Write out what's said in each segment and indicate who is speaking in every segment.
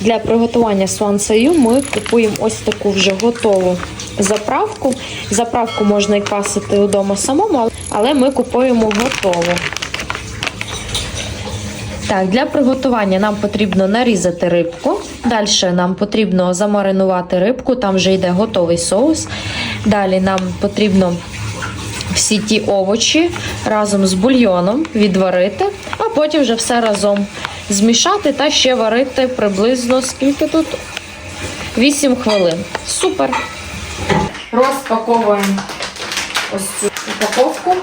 Speaker 1: Для приготування суансаю ми купуємо ось таку вже готову заправку. Заправку можна і квасити вдома самому, але ми купуємо готову. Так, для приготування нам потрібно нарізати рибку. Далі нам потрібно замаринувати рибку, там вже йде готовий соус. Далі нам потрібно всі ті овочі разом з бульйоном відварити, а потім вже все разом змішати та ще варити приблизно скільки тут? 8 хвилин. Супер. Розпаковуємо ось цю упаковку.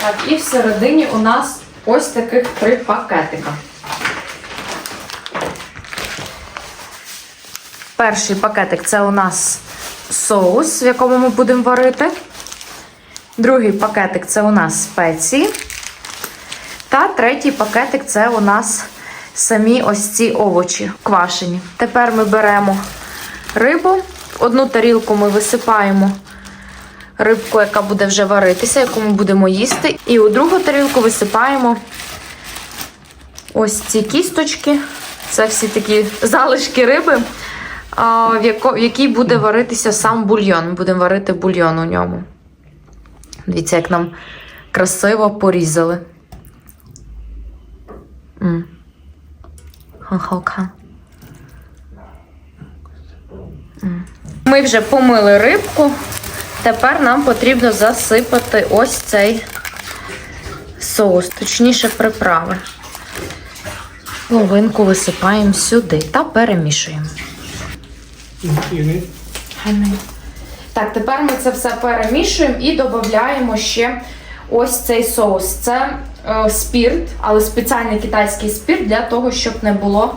Speaker 1: Так, і всередині у нас ось таких три пакетика. Перший пакетик це у нас соус, в якому ми будемо варити. Другий пакетик це у нас спеції. Та третій пакетик це у нас самі ось ці овочі квашені. Тепер ми беремо рибу. В одну тарілку ми висипаємо рибку, яка буде вже варитися, яку ми будемо їсти. І у другу тарілку висипаємо ось ці кісточки. Це всі такі залишки риби, в якій буде варитися сам бульйон. Будемо варити бульйон у ньому. Дивіться, як нам красиво порізали. Ми вже помили рибку. Тепер нам потрібно засипати ось цей соус, точніше приправи. Половинку висипаємо сюди та перемішуємо. Так, тепер ми це все перемішуємо і додаємо ще ось цей соус. Це е, спірт, але спеціальний китайський спірт для того, щоб не було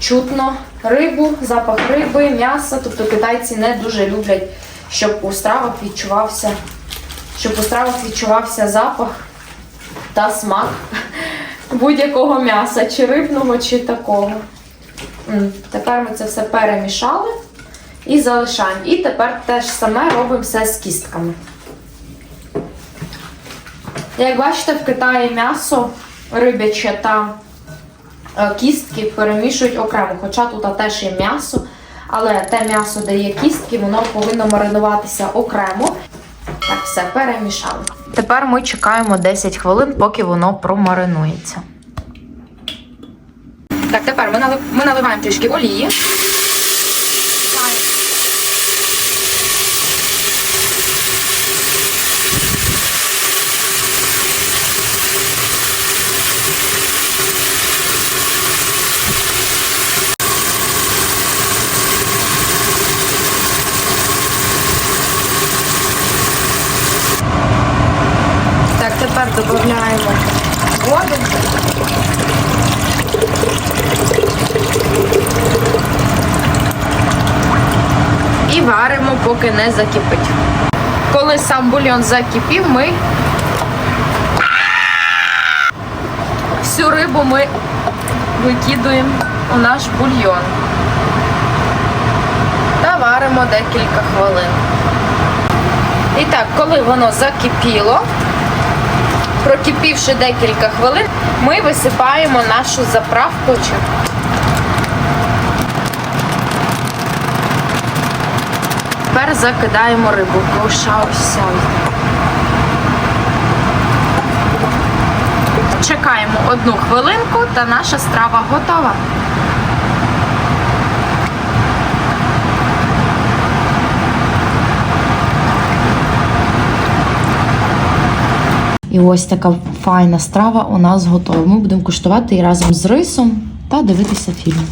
Speaker 1: чутно рибу, запах риби, м'яса. Тобто китайці не дуже люблять, щоб у стравах відчувався, щоб у стравах відчувався запах та смак будь-якого м'яса, чи рибного, чи такого. Тепер ми це все перемішали і залишаємо. І тепер те ж саме робимо все з кістками. Як бачите, в Китаї м'ясо рибяче та е, кістки перемішують окремо, хоча тут теж є м'ясо, але те м'ясо, де є кістки, воно повинно маринуватися окремо. Так, все, перемішали. Тепер ми чекаємо 10 хвилин, поки воно промаринується. Так, тепер ми, налив... ми наливаємо трішки олії. Так, тепер додаємо воду. І варимо, поки не закипить. Коли сам бульйон закипів, ми всю рибу ми викидуємо у наш бульйон. Та варимо декілька хвилин. І так, коли воно закипіло, прокипівши декілька хвилин, ми висипаємо нашу заправку. Тепер закидаємо рибу. Коша Чекаємо одну хвилинку та наша страва готова.
Speaker 2: І ось така файна страва у нас готова. Ми будемо куштувати і разом з рисом та дивитися фільм.